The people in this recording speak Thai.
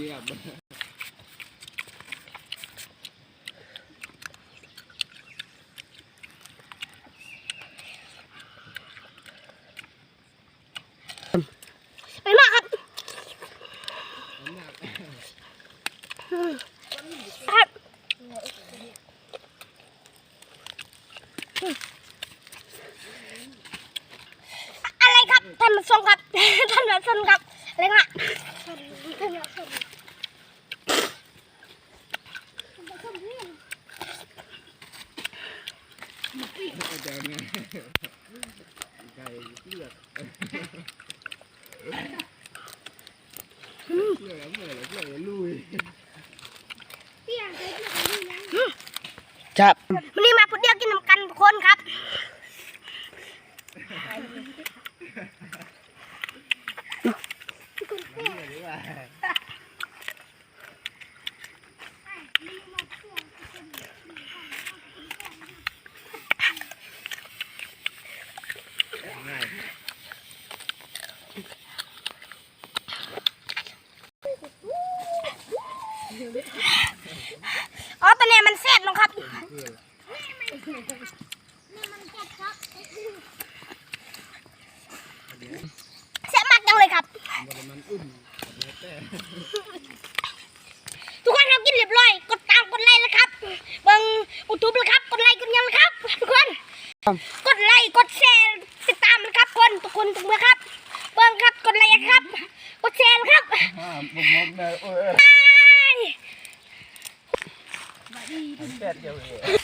ีคไปมากครับบอะไรครับท่านผู้ชมครับท่านผู้ชมครับอะไรครับ อาจารย์ไงไก่เลือดเลือดเมื่อไหร่เมื่อไหร่ลุยครับวันนี้มาพุดเดียวกินน้ำกันทุกคนครับ ง่าย อ๋อตอนนี้ มันแซ่บลงครับแซ่บมากจังเลยครับ ทุกคนเรากินเรียบร้อย กดตามกดไลค์แล้วครับเบิ่งอุทูบเลยครับ กดไลค์กดยังนะครับ ทุกคน กดไลค์กดแชร์ติดตามนะครับคนทุกคนทุกเมื่อครับ เบิ่งครับกดไลค์ครับ กดแชร์ครับห้ามกมกเดีย วเอง